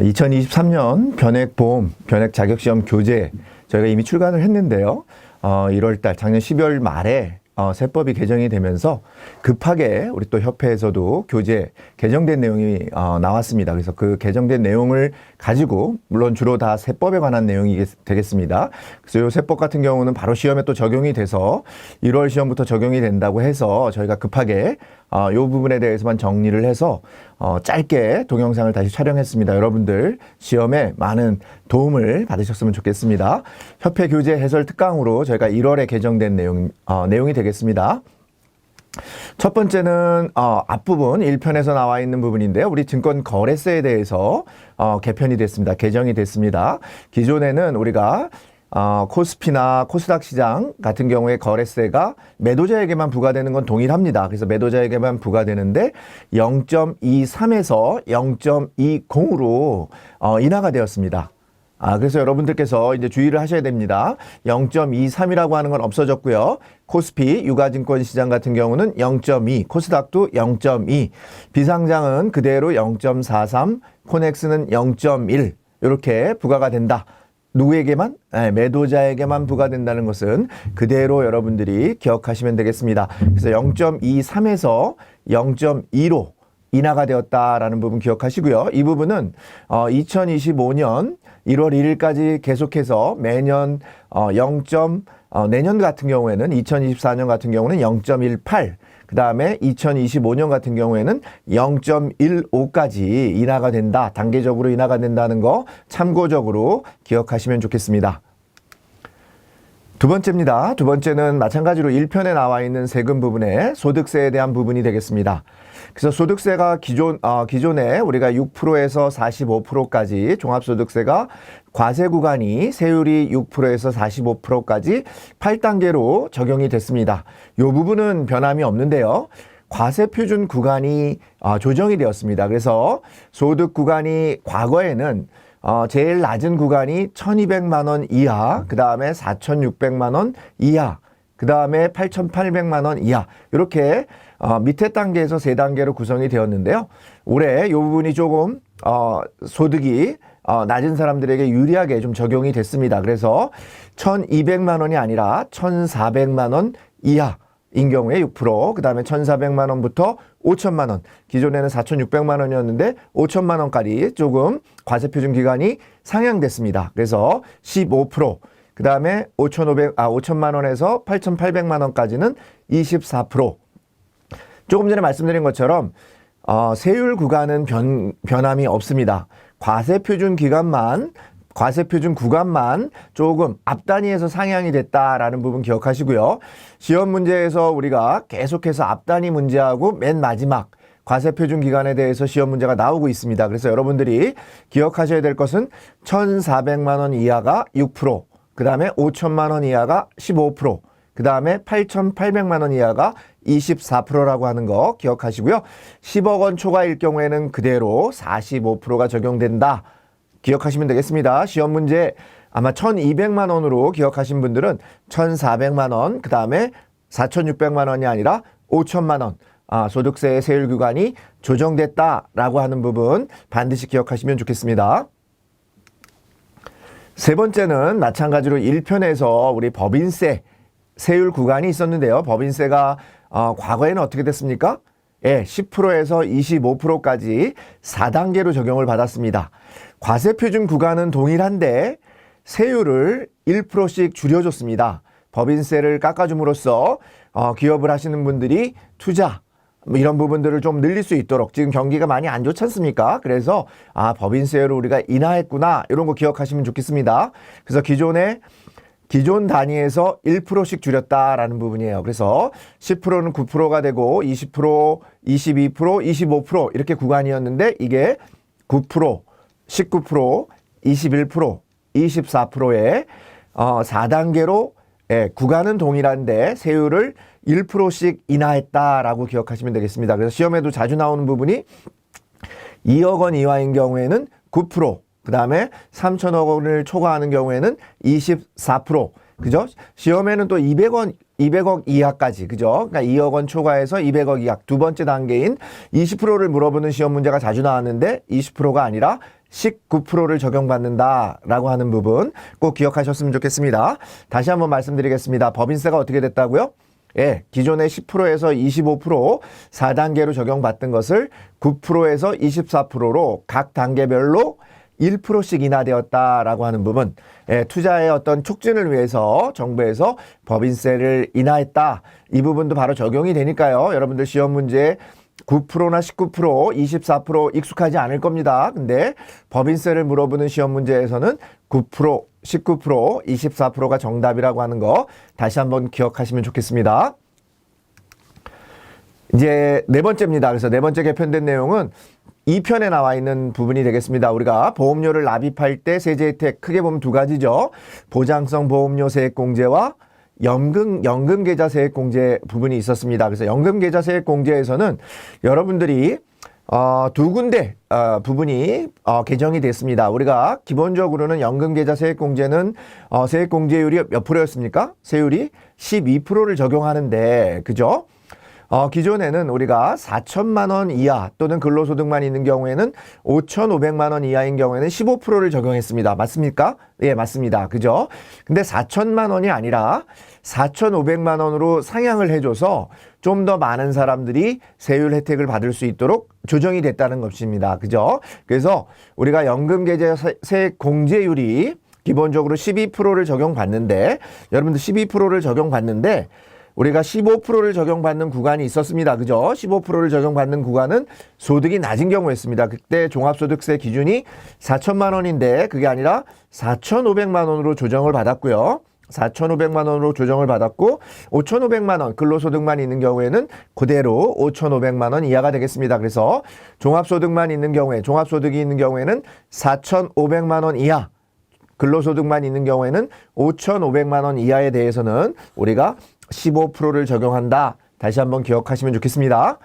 2023년 변액보험, 변액 자격시험 교재 저희가 이미 출간을 했는데요. 어, 1월 달 작년 12월 말에 어, 세법이 개정이 되면서 급하게 우리 또 협회에서도 교재 개정된 내용이 어, 나왔습니다. 그래서 그 개정된 내용을 가지고 물론 주로 다 세법에 관한 내용이 되겠습니다. 그래서 이 세법 같은 경우는 바로 시험에 또 적용이 돼서 1월 시험부터 적용이 된다고 해서 저희가 급하게 어, 이 부분에 대해서만 정리를 해서 어, 짧게 동영상을 다시 촬영했습니다. 여러분들 시험에 많은 도움을 받으셨으면 좋겠습니다. 협회 교재 해설 특강으로 저희가 1월에 개정된 내용, 어, 내용이 되겠습니다. 첫 번째는 어, 앞부분 1편에서 나와 있는 부분인데요. 우리 증권 거래세에 대해서 어, 개편이 됐습니다. 개정이 됐습니다. 기존에는 우리가 어, 코스피나 코스닥 시장 같은 경우에 거래세가 매도자에게만 부과되는 건 동일합니다. 그래서 매도자에게만 부과되는데 0.23에서 0.20으로 어, 인하가 되었습니다. 아, 그래서 여러분들께서 이제 주의를 하셔야 됩니다. 0.23이라고 하는 건 없어졌고요. 코스피 유가증권 시장 같은 경우는 0.2, 코스닥도 0.2, 비상장은 그대로 0.43, 코넥스는 0.1 이렇게 부과가 된다. 누구에게만? 네, 매도자에게만 부과된다는 것은 그대로 여러분들이 기억하시면 되겠습니다. 그래서 0.23에서 0.2로 인하가 되었다라는 부분 기억하시고요. 이 부분은 어 2025년 1월 1일까지 계속해서 매년 어 0 어, 내년 같은 경우에는 2024년 같은 경우는 0.18, 그 다음에 2025년 같은 경우에는 0.15까지 인하가 된다. 단계적으로 인하가 된다는 거 참고적으로 기억하시면 좋겠습니다. 두 번째입니다. 두 번째는 마찬가지로 1편에 나와 있는 세금 부분에 소득세에 대한 부분이 되겠습니다. 그래서 소득세가 기존, 어, 기존에 우리가 6%에서 45%까지 종합소득세가 과세 구간이 세율이 6%에서 45%까지 8단계로 적용이 됐습니다. 이 부분은 변함이 없는데요. 과세 표준 구간이 어, 조정이 되었습니다. 그래서 소득 구간이 과거에는 어, 제일 낮은 구간이 1200만 원 이하, 그 다음에 4600만 원 이하, 그 다음에 8800만 원 이하, 이렇게 어, 밑에 단계에서 세 단계로 구성이 되었는데요. 올해 이 부분이 조금 어, 소득이 어, 낮은 사람들에게 유리하게 좀 적용이 됐습니다. 그래서 1200만 원이 아니라 1400만 원 이하 인 경우에 6%, 그 다음에 1,400만 원부터 5천만 원, 기존에는 4,600만 원이었는데 5천만 원까지 조금 과세 표준 기간이 상향됐습니다. 그래서 15%, 그 다음에 5,500, 아, 5천만 원에서 8,800만 원까지는 24%. 조금 전에 말씀드린 것처럼 어, 세율 구간은 변, 변함이 없습니다. 과세 표준 기간만 과세 표준 구간만 조금 앞 단위에서 상향이 됐다라는 부분 기억하시고요. 시험 문제에서 우리가 계속해서 앞 단위 문제하고 맨 마지막 과세 표준 기간에 대해서 시험 문제가 나오고 있습니다. 그래서 여러분들이 기억하셔야 될 것은 1,400만 원 이하가 6%, 그 다음에 5천만 원 이하가 15%, 그 다음에 8,800만 원 이하가 24%라고 하는 거 기억하시고요. 10억 원 초과일 경우에는 그대로 45%가 적용된다. 기억하시면 되겠습니다. 시험 문제 아마 1200만 원으로 기억하신 분들은 1400만 원, 그 다음에 4600만 원이 아니라 5000만 원. 아, 소득세 세율 구간이 조정됐다라고 하는 부분 반드시 기억하시면 좋겠습니다. 세 번째는 마찬가지로 1편에서 우리 법인세 세율 구간이 있었는데요. 법인세가 어, 과거에는 어떻게 됐습니까? 예, 10%에서 25%까지 4단계로 적용을 받았습니다. 과세 표준 구간은 동일한데 세율을 1%씩 줄여줬습니다. 법인세를 깎아줌으로써 어, 기업을 하시는 분들이 투자 뭐 이런 부분들을 좀 늘릴 수 있도록 지금 경기가 많이 안 좋지 않습니까? 그래서 아 법인세를 우리가 인하했구나 이런 거 기억하시면 좋겠습니다. 그래서 기존에 기존 단위에서 1%씩 줄였다라는 부분이에요. 그래서 10%는 9%가 되고 20%, 22%, 25% 이렇게 구간이었는데 이게 9%, 19%, 21%, 24%의 어, 4단계로 예, 구간은 동일한데 세율을 1%씩 인하했다라고 기억하시면 되겠습니다. 그래서 시험에도 자주 나오는 부분이 2억 원 이하인 경우에는 9%, 그 다음에 3천억 원을 초과하는 경우에는 24%. 그죠? 시험에는 또 200원, 200억 이하까지. 그죠? 그러니까 2억 원 초과해서 200억 이하. 두 번째 단계인 20%를 물어보는 시험 문제가 자주 나왔는데 20%가 아니라 19%를 적용받는다라고 하는 부분 꼭 기억하셨으면 좋겠습니다. 다시 한번 말씀드리겠습니다. 법인세가 어떻게 됐다고요? 예, 기존의 10%에서 25% 4단계로 적용받던 것을 9%에서 24%로 각 단계별로 1%씩 인하되었다라고 하는 부분, 예, 투자의 어떤 촉진을 위해서 정부에서 법인세를 인하했다. 이 부분도 바로 적용이 되니까요. 여러분들 시험 문제 9%나 19%, 24% 익숙하지 않을 겁니다. 근데 법인세를 물어보는 시험 문제에서는 9%, 19%, 24%가 정답이라고 하는 거 다시 한번 기억하시면 좋겠습니다. 이제 네 번째입니다. 그래서 네 번째 개편된 내용은 2편에 나와 있는 부분이 되겠습니다. 우리가 보험료를 납입할 때 세제 혜택 크게 보면 두 가지죠. 보장성 보험료 세액 공제와 연금 연금 계좌 세액 공제 부분이 있었습니다. 그래서 연금 계좌 세액 공제에서는 여러분들이 어, 두 군데 어, 부분이 어, 개정이 됐습니다. 우리가 기본적으로는 연금 계좌 세액 공제는 어, 세액 공제율이 몇 프로였습니까? 세율이 12%를 적용하는데 그죠? 어, 기존에는 우리가 4천만 원 이하 또는 근로소득만 있는 경우에는 5,500만 원 이하인 경우에는 15%를 적용했습니다. 맞습니까? 예, 맞습니다. 그죠? 근데 4천만 원이 아니라 4,500만 원으로 상향을 해줘서 좀 더 많은 사람들이 세율 혜택을 받을 수 있도록 조정이 됐다는 것입니다. 그죠? 그래서 우리가 연금계좌 세액 공제율이 기본적으로 12%를 적용받는데 여러분들 12%를 적용받는데 우리가 15%를 적용받는 구간이 있었습니다. 그죠? 15%를 적용받는 구간은 소득이 낮은 경우였습니다. 그때 종합소득세 기준이 4천만 원인데 그게 아니라 4,500만 원으로 조정을 받았고요. 4,500만 원으로 조정을 받았고 5,500만 원 근로소득만 있는 경우에는 그대로 5,500만 원 이하가 되겠습니다. 그래서 종합소득만 있는 경우에 종합소득이 있는 경우에는 4,500만 원 이하 근로소득만 있는 경우에는 5,500만 원 이하에 대해서는 우리가 15%를 적용한다. 다시 한번 기억하시면 좋겠습니다.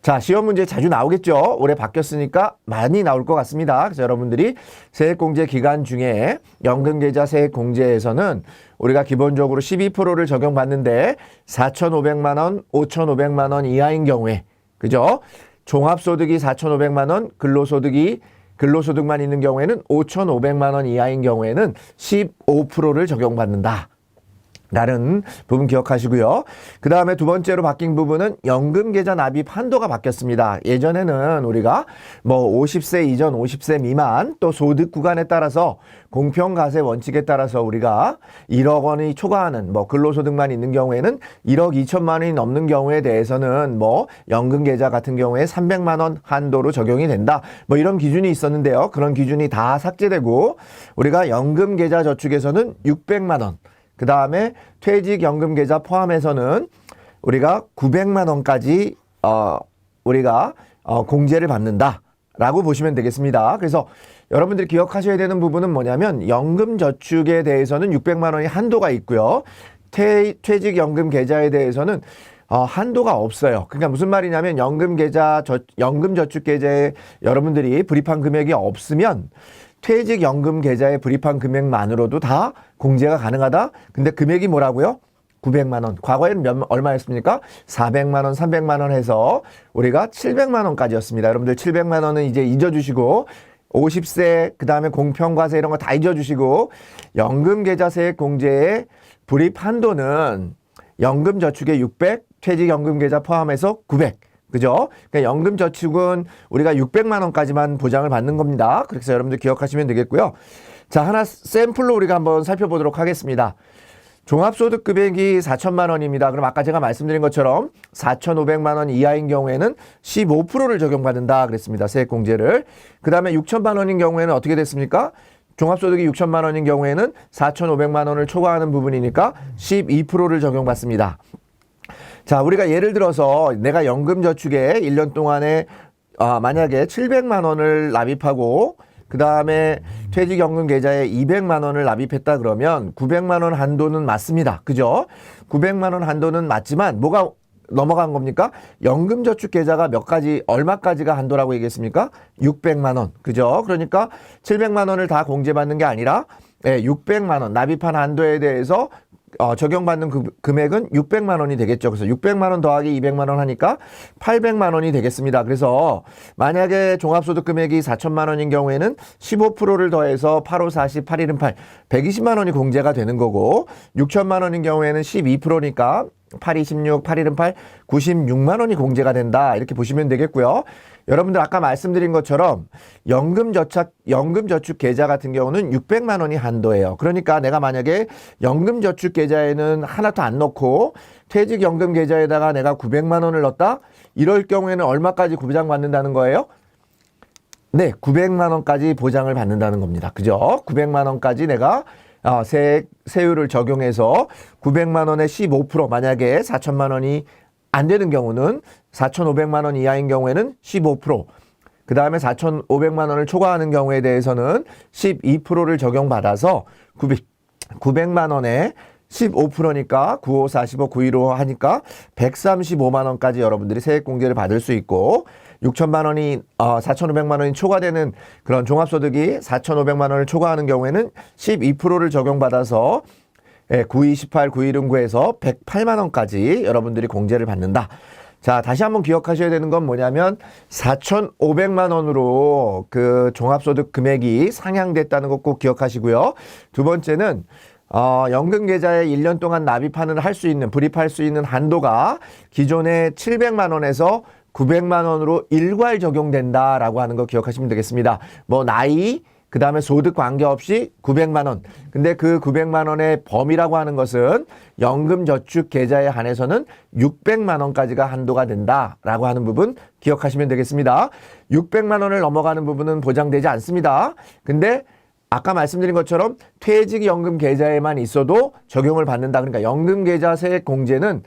자, 시험 문제 자주 나오겠죠? 올해 바뀌었으니까 많이 나올 것 같습니다. 그래서 여러분들이 세액공제 기간 중에 연금계좌 세액공제에서는 우리가 기본적으로 12%를 적용받는데 4,500만 원, 5,500만 원 이하인 경우에, 그죠? 종합소득이 4,500만 원, 근로소득이 근로소득만 있는 경우에는 5,500만 원 이하인 경우에는 15%를 적용받는다. 라는 부분 기억하시고요. 그 다음에 두 번째로 바뀐 부분은 연금계좌 납입 한도가 바뀌었습니다. 예전에는 우리가 뭐 50세 이전, 50세 미만 또 소득 구간에 따라서 공평가세 원칙에 따라서 우리가 1억 원이 초과하는 뭐 근로소득만 있는 경우에는 1억 2천만 원이 넘는 경우에 대해서는 뭐 연금계좌 같은 경우에 300만 원 한도로 적용이 된다. 뭐 이런 기준이 있었는데요. 그런 기준이 다 삭제되고 우리가 연금계좌 저축에서는 600만 원 그 다음에 퇴직연금 계좌 포함해서는 우리가 900만 원까지 어 우리가 어 공제를 받는다 라고 보시면 되겠습니다. 그래서 여러분들이 기억하셔야 되는 부분은 뭐냐면 연금 저축에 대해서는 600만 원이 한도가 있고요. 퇴, 퇴직연금 계좌에 대해서는 어, 한도가 없어요. 그러니까 무슨 말이냐면 연금 계좌, 저, 연금 저축 계좌에 여러분들이 불입한 금액이 없으면 퇴직 연금 계좌에 불입한 금액만으로도 다 공제가 가능하다. 근데 금액이 뭐라고요? 900만 원. 과거에는 몇, 얼마였습니까? 400만 원, 300만 원 해서 우리가 700만 원까지였습니다. 여러분들 700만 원은 이제 잊어주시고 50세 그다음에 공평과세 이런 거 다 잊어주시고 연금계좌세액 공제의 불입 한도는 연금저축의 600, 퇴직연금계좌 포함해서 900. 그죠? 그러니까 연금저축은 우리가 600만 원까지만 보장을 받는 겁니다. 그래서 여러분들 기억하시면 되겠고요. 자, 하나 샘플로 우리가 한번 살펴보도록 하겠습니다. 종합소득 금액이 4천만 원입니다. 그럼 아까 제가 말씀드린 것처럼 4,500만 원 이하인 경우에는 15%를 적용받는다 그랬습니다. 세액공제를. 그 다음에 6천만 원인 경우에는 어떻게 됐습니까? 종합소득이 6천만 원인 경우에는 4,500만 원을 초과하는 부분이니까 12%를 적용받습니다. 자, 우리가 예를 들어서 내가 연금저축에 1년 동안에 아, 만약에 700만 원을 납입하고 그 다음에 퇴직연금 계좌에 200만 원을 납입했다 그러면 900만 원 한도는 맞습니다. 그죠? 900만 원 한도는 맞지만 뭐가 넘어간 겁니까? 연금저축 계좌가 몇 가지, 얼마까지가 한도라고 얘기했습니까? 600만 원. 그죠? 그러니까 700만 원을 다 공제받는 게 아니라 예, 600만 원 납입한 한도에 대해서 어, 적용받는 그, 금액은 600만 원이 되겠죠. 그래서 600만 원 더하기 200만 원 하니까 800만 원이 되겠습니다. 그래서 만약에 종합소득 금액이 4천만 원인 경우에는 15%를 더해서 8, 5, 40, 8, 1은 8, 120만 원이 공제가 되는 거고 6천만 원인 경우에는 12%니까 8, 26, 8, 1은 8, 96만 원이 공제가 된다. 이렇게 보시면 되겠고요. 여러분들 아까 말씀드린 것처럼 연금저축 연금저축 계좌 같은 경우는 600만 원이 한도예요. 그러니까 내가 만약에 연금저축 계좌에는 하나도 안 넣고 퇴직연금 계좌에다가 내가 900만 원을 넣었다. 이럴 경우에는 얼마까지 보장받는다는 거예요? 네, 900만 원까지 보장을 받는다는 겁니다. 그죠? 900만 원까지 내가 어, 세, 세율을 적용해서 900만 원에 15% 만약에 4천만 원이 안 되는 경우는 4,500만 원 이하인 경우에는 15%, 그 다음에 4,500만 원을 초과하는 경우에 대해서는 12%를 적용받아서 900, 900만 원에 15%니까 95, 45, 915 하니까 135만 원까지 여러분들이 세액공제를 받을 수 있고 6천만 원이 어 4,500만 원이 초과되는 그런 종합소득이 4,500만 원을 초과하는 경우에는 12%를 적용받아서 예, 9218, 9119에서 108만 원까지 여러분들이 공제를 받는다. 자, 다시 한번 기억하셔야 되는 건 뭐냐면 4,500만 원으로 그 종합소득 금액이 상향됐다는 것 꼭 기억하시고요. 두 번째는 어, 연금 계좌에 1년 동안 납입하는 할 수 있는 불입할 수 있는 한도가 기존의 700만 원에서 900만 원으로 일괄 적용된다라고 하는 거 기억하시면 되겠습니다. 뭐 나이 그 다음에 소득 관계없이 900만 원. 근데 그 900만 원의 범위라고 하는 것은 연금 저축 계좌에 한해서는 600만 원까지가 한도가 된다라고 하는 부분 기억하시면 되겠습니다. 600만 원을 넘어가는 부분은 보장되지 않습니다. 근데 아까 말씀드린 것처럼 퇴직연금 계좌에만 있어도 적용을 받는다. 그러니까 연금 계좌 세액 공제는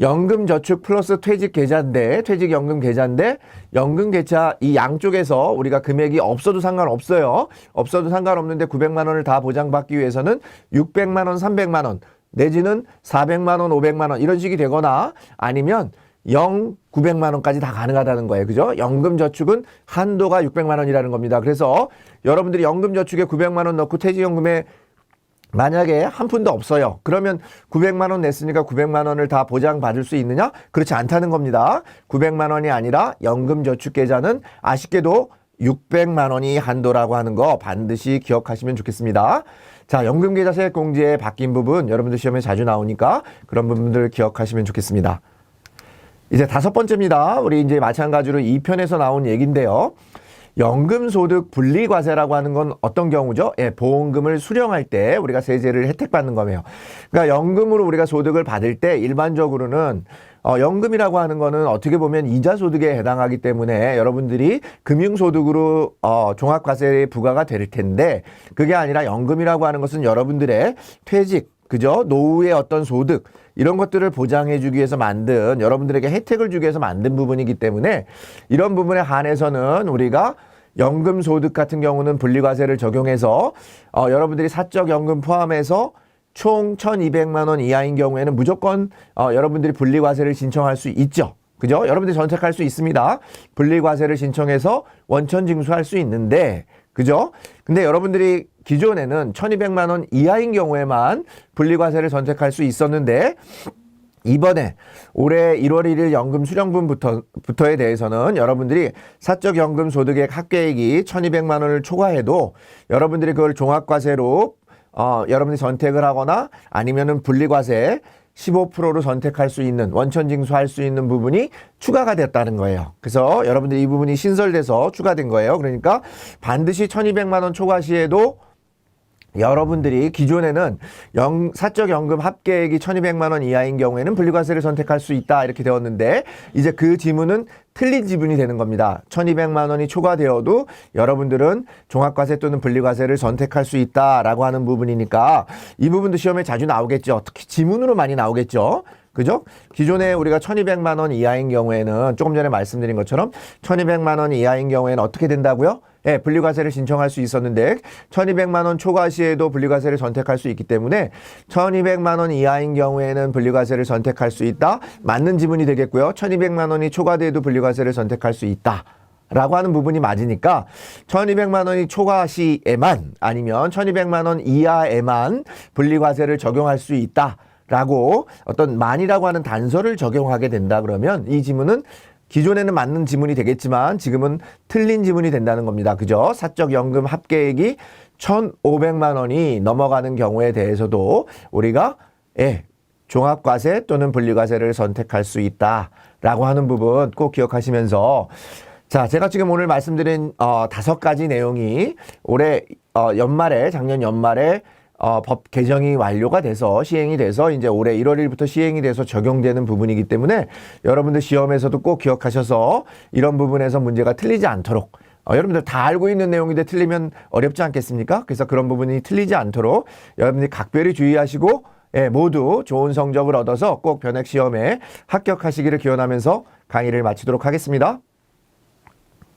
연금 저축 플러스 퇴직 계좌인데 퇴직 연금 계좌인데 연금 계좌 이 양쪽에서 우리가 금액이 없어도 상관없어요. 없어도 상관없는데 900만 원을 다 보장받기 위해서는 600만 원, 300만 원 내지는 400만 원, 500만 원 이런 식이 되거나 아니면 0, 900만 원까지 다 가능하다는 거예요. 그죠? 연금 저축은 한도가 600만 원이라는 겁니다. 그래서 여러분들이 연금 저축에 900만 원 넣고 퇴직연금에 만약에 한 푼도 없어요. 그러면 900만 원 냈으니까 900만 원을 다 보장받을 수 있느냐? 그렇지 않다는 겁니다. 900만 원이 아니라 연금저축계좌는 아쉽게도 600만 원이 한도라고 하는 거 반드시 기억하시면 좋겠습니다. 자, 연금계좌 세액공제에 바뀐 부분 여러분들 시험에 자주 나오니까 그런 부분들 기억하시면 좋겠습니다. 이제 다섯 번째입니다. 우리 이제 마찬가지로 2편에서 나온 얘기인데요. 연금소득 분리과세라고 하는 건 어떤 경우죠? 예, 보험금을 수령할 때 우리가 세제를 혜택받는 거예요. 그러니까 연금으로 우리가 소득을 받을 때 일반적으로는 어, 연금이라고 하는 거는 어떻게 보면 이자 소득에 해당하기 때문에 여러분들이 금융 소득으로 어, 종합 과세에 부과가 될 텐데 그게 아니라 연금이라고 하는 것은 여러분들의 퇴직, 그죠? 노후의 어떤 소득, 이런 것들을 보장해 주기 위해서 만든 여러분들에게 혜택을 주기 위해서 만든 부분이기 때문에 이런 부분에 한해서는 우리가 연금 소득 같은 경우는 분리과세를 적용해서 어, 여러분들이 사적 연금 포함해서 총 1,200만 원 이하인 경우에는 무조건 어, 여러분들이 분리과세를 신청할 수 있죠. 그죠? 여러분들이 선택할 수 있습니다. 분리과세를 신청해서 원천 징수할 수 있는데 그죠? 근데 여러분들이 기존에는 1200만 원 이하인 경우에만 분리과세를 선택할 수 있었는데 이번에 올해 1월 1일 연금 수령분부터 부터에 대해서는 여러분들이 사적 연금 소득액 합계액이 1200만 원을 초과해도 여러분들이 그걸 종합과세로 어, 여러분들이 선택을 하거나 아니면은 분리과세 15%로 선택할 수 있는 원천 징수할 수 있는 부분이 추가가 됐다는 거예요. 그래서 여러분들 이 부분이 신설돼서 추가된 거예요. 그러니까 반드시 1200만 원 초과 시에도 여러분들이 기존에는 영, 사적 연금 합계액이 1200만 원 이하인 경우에는 분리과세를 선택할 수 있다 이렇게 되었는데 이제 그 지문은 틀린 지문이 되는 겁니다. 1200만 원이 초과되어도 여러분들은 종합과세 또는 분리과세를 선택할 수 있다라고 하는 부분이니까 이 부분도 시험에 자주 나오겠죠. 특히 지문으로 많이 나오겠죠. 그죠? 기존에 우리가 1200만 원 이하인 경우에는 조금 전에 말씀드린 것처럼 1200만 원 이하인 경우에는 어떻게 된다고요? 예, 분리과세를 신청할 수 있었는데 1200만 원 초과 시에도 분리과세를 선택할 수 있기 때문에 1200만 원 이하인 경우에는 분리과세를 선택할 수 있다. 맞는 지문이 되겠고요. 1200만 원이 초과돼도 분리과세를 선택할 수 있다. 라고 하는 부분이 맞으니까 1200만 원이 초과 시에만 아니면 1200만 원 이하에만 분리과세를 적용할 수 있다. 라고 어떤 만이라고 하는 단서를 적용하게 된다 그러면 이 지문은 기존에는 맞는 지문이 되겠지만 지금은 틀린 지문이 된다는 겁니다. 그죠? 사적 연금 합계액이 1,500만 원이 넘어가는 경우에 대해서도 우리가 예, 종합과세 또는 분리과세를 선택할 수 있다라고 하는 부분 꼭 기억하시면서 자, 제가 지금 오늘 말씀드린 어, 다섯 가지 내용이 올해 어, 연말에 작년 연말에 어, 법 개정이 완료가 돼서 시행이 돼서 이제 올해 1월 1일부터 시행이 돼서 적용되는 부분이기 때문에 여러분들 시험에서도 꼭 기억하셔서 이런 부분에서 문제가 틀리지 않도록 어, 여러분들 다 알고 있는 내용인데 틀리면 어렵지 않겠습니까? 그래서 그런 부분이 틀리지 않도록 여러분들이 각별히 주의하시고 예, 모두 좋은 성적을 얻어서 꼭 변액 시험에 합격하시기를 기원하면서 강의를 마치도록 하겠습니다.